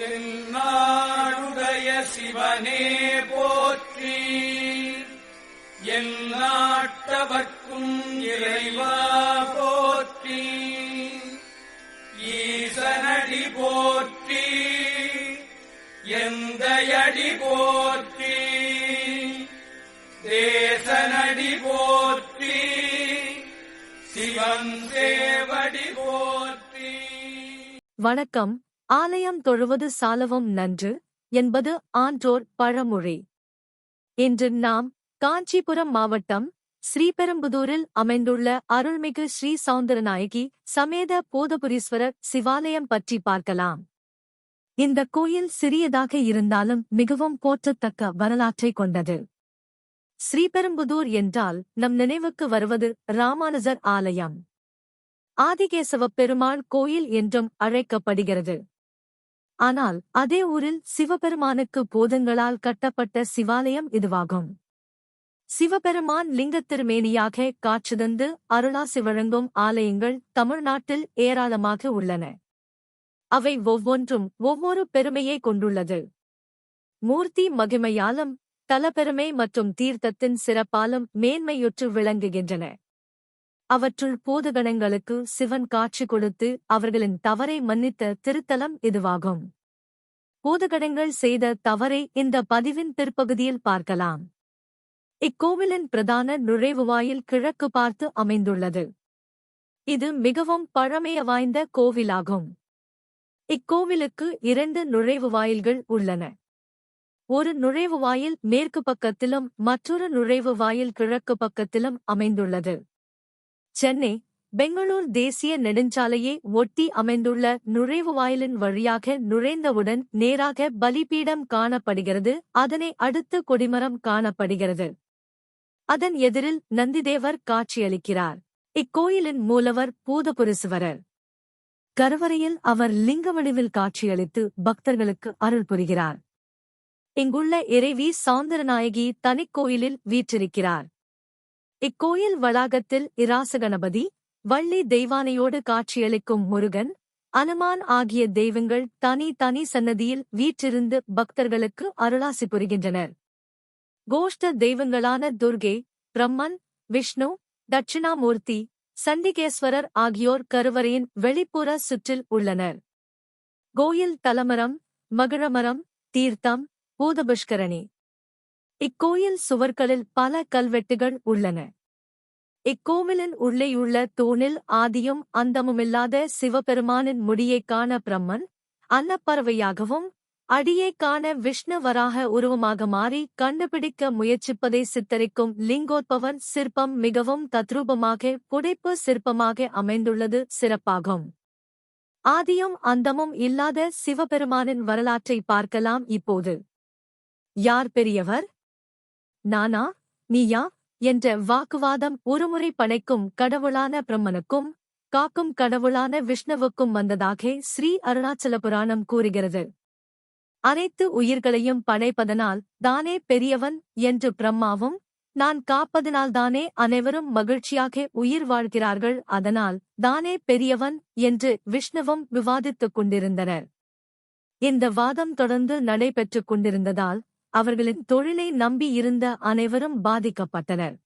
தென்னாடுடைய சிவனே போற்றி. எந்நாட்டவர்க்கும் இறைவா போற்றி. ஈசனடி போற்றி. எந்தையடி போற்றி. தேசனடி போற்றி. சிவன் தேவடி போற்றி. வணக்கம். ஆலயம் தொழுவது சாலவும் நன்று என்பது ஆன்றோர் பழமொழி. இன்று நாம் காஞ்சிபுரம் மாவட்டம் ஸ்ரீபெரும்புதூரில் அமைந்துள்ள அருள்மிகு ஸ்ரீ சௌந்தரநாயகி சமேத போதபுரீஸ்வரர் சிவாலயம் பற்றி பார்க்கலாம். இந்த கோயில் சிறியதாக இருந்தாலும் மிகவும் போற்றத்தக்க வரலாற்றை கொண்டது. ஸ்ரீபெரும்புதூர் என்றால் நம் நினைவுக்கு வருவது ராமானுஜர் ஆலயம். ஆதிகேசவப் பெருமாள் கோயில் என்றும் அழைக்கப்படுகிறது. ஆனால் அதே ஊரில் சிவபெருமானுக்கு போதங்களால் கட்டப்பட்ட சிவாலயம் இதுவாகும். சிவபெருமான் லிங்கத்திருமேனியாக காட்சிதந்து அருளாசி வழங்கும் ஆலயங்கள் தமிழ்நாட்டில் ஏராளமாக உள்ளன. அவை ஒவ்வொன்றும் ஒவ்வொரு பெருமையை கொண்டுள்ளது. மூர்த்தி மகிமையாலும் தலப்பெருமை மற்றும் தீர்த்தத்தின் சிறப்பாலும் மேன்மையுற்று விளங்குகின்றன. அவற்றுள் பூதகணங்களுக்கு சிவன் காட்சி கொடுத்து அவர்களின் தவறை மன்னித்த திருத்தலம் இதுவாகும். பூதகணங்கள் செய்த தவறை இந்த பதிவின் பிற்பகுதியில் பார்க்கலாம். இக்கோவிலின் பிரதான நுழைவுவாயில் கிழக்கு பார்த்து அமைந்துள்ளது. இது மிகவும் பழமைய வாய்ந்த கோவிலாகும். இக்கோவிலுக்கு இரண்டு நுழைவு வாயில்கள் உள்ளன. ஒரு நுழைவு வாயில் மேற்கு பக்கத்திலும் மற்றொரு நுழைவு வாயில் கிழக்கு பக்கத்திலும் அமைந்துள்ளது. சென்னை பெங்களூர் தேசிய நெடுஞ்சாலையை ஒட்டி அமைந்துள்ள நுழைவு வாயிலின் வழியாக நுழைந்தவுடன் நேராக பலிபீடம் காணப்படுகிறது. அதனை அடுத்து கொடிமரம் காணப்படுகிறது. அதன் எதிரில் நந்திதேவர் காட்சியளிக்கிறார். இக்கோயிலின் மூலவர் பூதபுரசுவரர் கருவறையில் அவர் லிங்க வடிவில் காட்சியளித்து பக்தர்களுக்கு அருள் புரிகிறார். இங்குள்ள இறைவி சௌந்தரநாயகி தனிக்கோயிலில் வீற்றிருக்கிறார். இக்கோயில் வளாகத்தில் இராசகணபதி வள்ளி தெய்வானையோடு காட்சியளிக்கும் முருகன் அனுமான் ஆகிய தெய்வங்கள் தனி தனி சன்னதியில் வீற்றிருந்து பக்தர்களுக்கு அருளாசி புரிகின்றனர். கோஷ்ட தெய்வங்களான துர்கே பிரம்மன் விஷ்ணு தட்சிணாமூர்த்தி சண்டிகேஸ்வரர் ஆகியோர் கருவறையின் வெளிப்புற சுற்றில் உள்ளனர். கோயில் தலமரம் மகிழமரம் தீர்த்தம் பூதபுஷ்கரணி. இக்கோயில் சுவர்களில் பல கல்வெட்டுகள் உள்ளன. இக்கோவிலின் உள்ளேயுள்ள தூணில் ஆதியும் அந்தமுமில்லாத சிவபெருமானின் முடியைக் காண பிரம்மன் அன்னப்பறவையாகவும் அடியைக் காண விஷ்ணுவராக உருவமாக மாறி கண்டுபிடிக்க முயற்சிப்பதை சித்தரிக்கும் லிங்கோத்பவன் சிற்பம் மிகவும் தத்ரூபமாக புடைப்பு சிற்பமாக அமைந்துள்ளது சிறப்பாகும். ஆதியும் அந்தமும் இல்லாத சிவபெருமானின் வரலாற்றை பார்க்கலாம் இப்போது. யார் பெரியவர்? நானா? நீயா? என்ற வாக்குவாதம் ஒருமுறை படைக்கும் கடவுளான பிரம்மனுக்கும் காக்கும் கடவுளான விஷ்ணுவுக்கும் வந்ததாக ஸ்ரீ அருணாச்சல புராணம் கூறுகிறது. அனைத்து உயிர்களையும் படைப்பதனால் தானே பெரியவன் என்று பிரம்மாவும் நான் காப்பதனால்தானே அனைவரும் மகிழ்ச்சியாக உயிர் வாழ்கிறார்கள் அதனால் தானே பெரியவன் என்று விஷ்ணுவும் விவாதித்துக் கொண்டிருந்தனர். இந்த வாதம் தொடர்ந்து நடைபெற்றுக் கொண்டிருந்ததால் அவர்களின் தொழிலை நம்பி இருந்த அனைவரும் பாதிக்கப்பட்டனர்.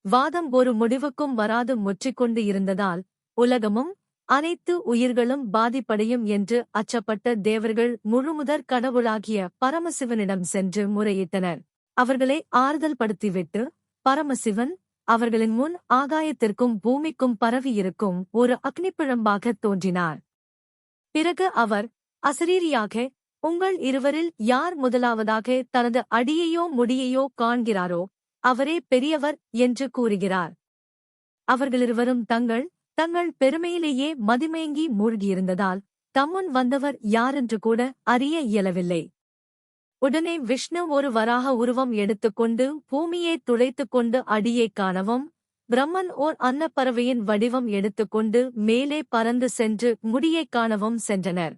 வாதம் ஒரு முடிவுக்கும் வராது முற்றிக்கொண்டு இருந்ததால் உலகமும் அனைத்து உயிர்களும் பாதிப்படையும் என்று அச்சப்பட்ட தேவர்கள் முழுமுதற் கடவுளாகிய பரமசிவனிடம் சென்று முறையிட்டனர். அவர்களை ஆறுதல் படுத்திவிட்டு பரமசிவன் அவர்களின் முன் ஆகாயத்திற்கும் பூமிக்கும் பரவியிருக்கும் ஒரு அக்னிப்பிழம்பாகத் தோன்றினார். பிறகு அவர் அசரீரியாக உங்கள் இருவரில் யார் முதலாவதாக தனது அடியையோ முடியையோ காண்கிறாரோ அவரே பெரியவர் என்று கூறுகிறார். அவர்களிருவரும் தங்கள் தங்கள் பெருமையிலேயே மதிமயங்கி மூழ்கியிருந்ததால் தம்முன் வந்தவர் யாரென்று கூட அறிய இயலவில்லை. உடனே விஷ்ணு ஒரு வராக உருவம் எடுத்துக்கொண்டு பூமியை துளைத்துக் கொண்டு அடியைக் காணவும் பிரம்மன் ஓர் அன்னப்பறவையின் வடிவம் எடுத்துக்கொண்டு மேலே பறந்து சென்று முடியைக் காணவும் சென்றனர்.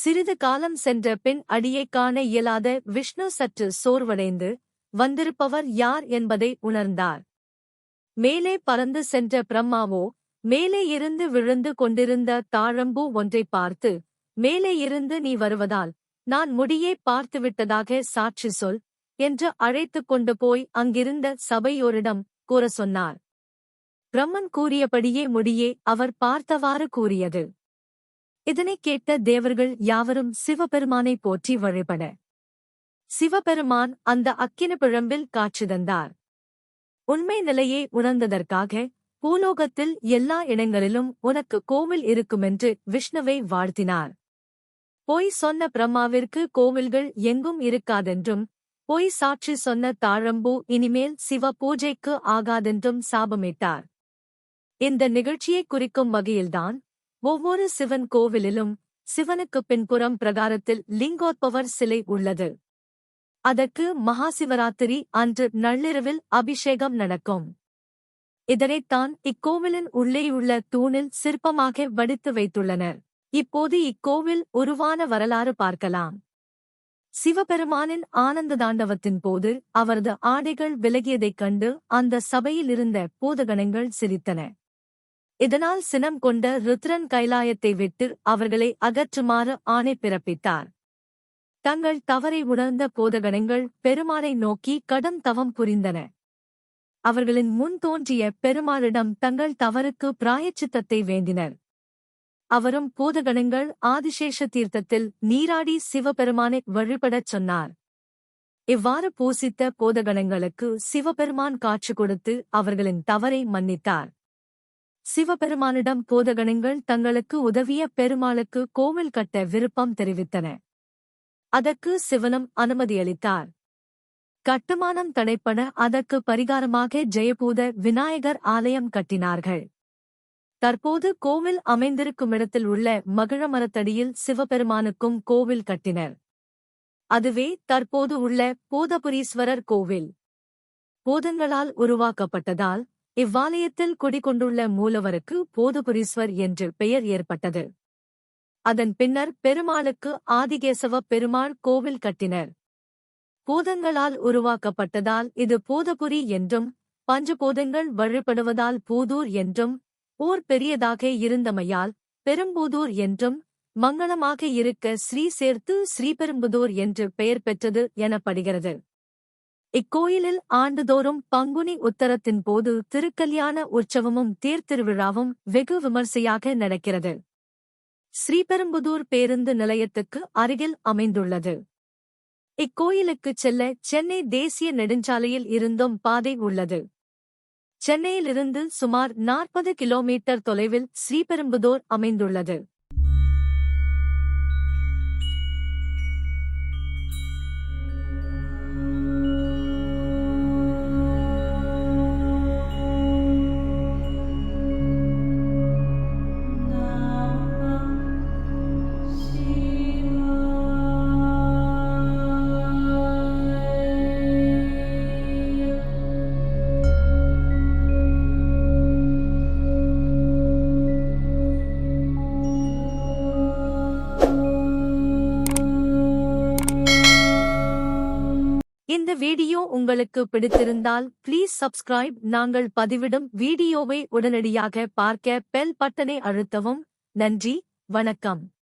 சிறிது காலம் சென்ற பின் அடியைக் காண இயலாத விஷ்ணு சற்று சோர்வடைந்து வந்திருப்பவர் யார் என்பதை உணர்ந்தார். மேலே பறந்து சென்ற பிரம்மாவோ மேலே இருந்து விழுந்து கொண்டிருந்த தாழம்பூ ஒன்றை பார்த்து மேலே இருந்து நீ வருவதால் நான் முடியே பார்த்துவிட்டதாக சாட்சி சொல் என்று அழைத்துக் கொண்டு போய் அங்கிருந்த சபையோரிடம் கூற சொன்னார். பிரம்மன் கூறியபடியே முடியே அவர் பார்த்தவாறு கூறியது. இதனைக் கேட்ட தேவர்கள் யாவரும் சிவபெருமானை போற்றி வழிபட. சிவபெருமான் அந்த அக்கின பிழம்பில் காட்சி தந்தார். உண்மை நிலையை உணர்ந்ததற்காக பூலோகத்தில் எல்லா இடங்களிலும் உனக்கு கோவில் இருக்குமென்று விஷ்ணுவை வாழ்த்தினார். பொய் சொன்ன பிரம்மாவிற்கு கோவில்கள் எங்கும் இருக்காதென்றும் பொய் சாட்சி சொன்ன தாழம்பூ இனிமேல் சிவ பூஜைக்கு ஆகாதென்றும் சாபமிட்டார். இந்த நிகழ்ச்சியை குறிக்கும் வகையில்தான் ஒவ்வொரு சிவன் கோவிலிலும் சிவனுக்கு பின்புறம் பிரகாரத்தில் லிங்கோத்பவர் சிலை உள்ளது. அதற்கு மகாசிவராத்திரி அன்று நள்ளிரவில் அபிஷேகம் நடக்கும். இதனைத்தான் இக்கோவிலின் உள்ளேயுள்ள தூணில் சிற்பமாக வடித்து வைத்துள்ளனர். இப்போது இக்கோவில் உருவான வரலாறு பார்க்கலாம். சிவபெருமானின் ஆனந்த தாண்டவத்தின் போது அவரது ஆடைகள் விலகியதைக் கண்டு அந்த சபையில் இருந்த பூதகணங்கள் சிரித்தன. இதனால் சினம் கொண்ட ருத்ரன் கைலாயத்தை விட்டு அவர்களை அகற்றுமாறு ஆணை பிறப்பித்தார். தங்கள் தவறை உணர்ந்த போதகணங்கள் பெருமாளை நோக்கி கடும் தவம் புரிந்தன. அவர்களின் முன் தோன்றிய பெருமாளிடம் தங்கள் தவறுக்கு பிராயச்சித்தத்தை வேண்டினர். அவரும் போதகணங்கள் ஆதிசேஷ தீர்த்தத்தில் நீராடி சிவபெருமானை வழிபடச் சொன்னார். இவ்வாறு பூசித்த போதகணங்களுக்கு சிவபெருமான் காட்சி கொடுத்து அவர்களின் தவறை மன்னித்தார். சிவபெருமானிடம் போதகணங்கள் தங்களுக்கு உதவிய பெருமாளுக்கு கோவில் கட்ட விருப்பம் தெரிவித்தன. அதற்கு சிவனும் அனுமதியளித்தார் கட்டுமானம் தடைப்பட அதற்கு பரிகாரமாக ஜெயபூத விநாயகர் ஆலயம் கட்டினார்கள். தற்போது கோவில் அமைந்திருக்குமிடத்தில் உள்ள மகிழ மரத்தடியில் சிவபெருமானுக்கும் கோவில் கட்டினர். அதுவே தற்போது உள்ள போதபுரீஸ்வரர் கோவில். போதங்களால் உருவாக்கப்பட்டதால் இவ்வாலயத்தில் குடிகொண்டுள்ள மூலவருக்கு போதபுரீஸ்வர் என்று பெயர் ஏற்பட்டது. அதன் பின்னர் பெருமாளுக்கு ஆதிகேசவ பெருமாள் கோவில் கட்டினர். பூதங்களால் உருவாக்கப்பட்டதால் இது பூதபுரி என்றும் பஞ்சபூதங்கள் வழிபடுவதால் பூதூர் என்றும் ஊர் பெரியதாக இருந்தமையால் பெரும்பூதூர் என்றும் மங்களமாக இருக்க ஸ்ரீ சேர்த்து ஸ்ரீபெரும்புதூர் என்று பெயர் பெற்றது எனப்படுகிறது. இக்கோயிலில் ஆண்டுதோறும் பங்குனி உத்தரத்தின் போது திருக்கல்யாண உற்சவமும் தேர்த்திருவிழாவும் வெகு விமர்சையாக நடக்கிறது. ஸ்ரீபெரும்புதூர் பேருந்து நிலையத்துக்கு அருகில் அமைந்துள்ளது. இக்கோயிலுக்குச் செல்ல சென்னை தேசிய நெடுஞ்சாலையில் இருந்தும் பாதை உள்ளது. சென்னையிலிருந்து சுமார் நாற்பது கிலோமீட்டர் தொலைவில் ஸ்ரீபெரும்புதூர் அமைந்துள்ளது. இந்த வீடியோ உங்களுக்கு பிடித்திருந்தால் ப்ளீஸ் சப்ஸ்கிரைப் நாங்கள் பதிவிடும் வீடியோவை உடனடியாக பார்க்க பெல் பட்டனை அழுத்தவும். நன்றி வணக்கம்.